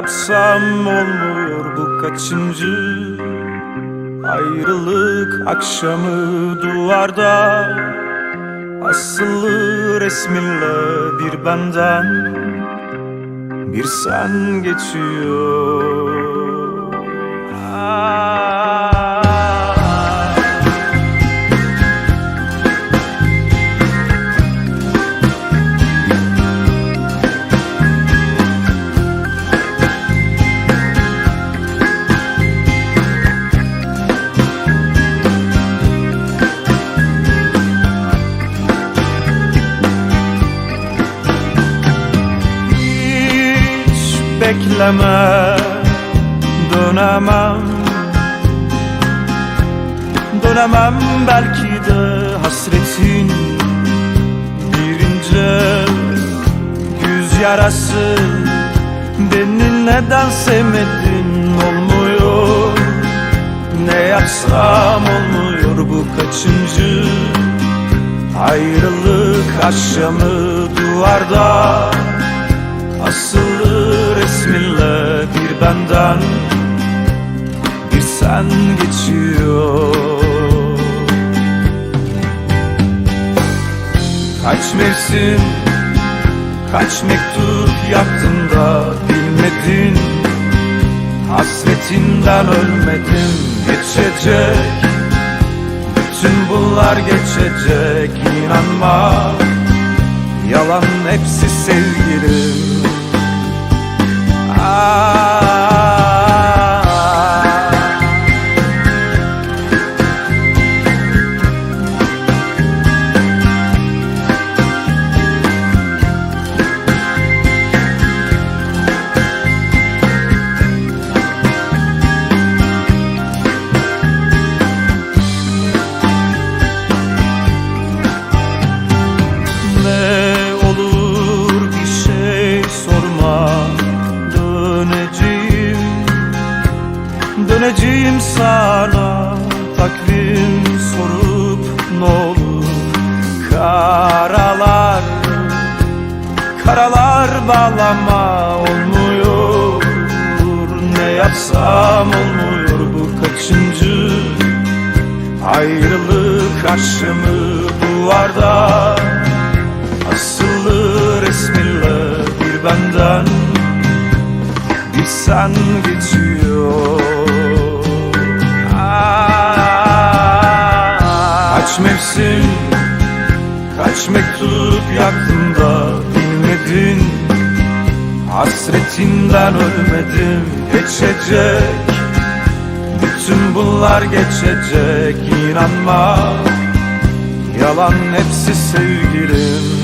yapsam olmuyor bu kaçıncı Ayrılık akşamı duvarda Asılı resminle bir benden Bir sen geçiyor Ah. Bekleme Dönemem. Dönemem belki de hasretin Bir ince yüz yarası. Beni neden sevmedin olmuyor? Ne yapsam olmuyor bu kaçıncı Ayrılık akşamı duvarda? Asılı resminle bir benden Bir sen geçiyor. Kaç mevsim Kaç mektup yaktın da bilmedin? Hasretinden ölmedim geçecek. Bütün bunlar geçecek inanma. Yalan hepsi sevgilim Ah. Döneceğim sana Takvim sorup ne olur? Karalar Karalar bağlama olmuyor. Ne yapsam olmuyor bu kaçıncı? Ayrılık aşımı duvarda. Asılı resminle bir benden. Bir sen geçiyor Kaç mevsim Kaç mektup yaktın da bilmedin. Hasretinden ölmedim geçecek. Bütün bunlar geçecek inanma. Yalan hepsi sevgilim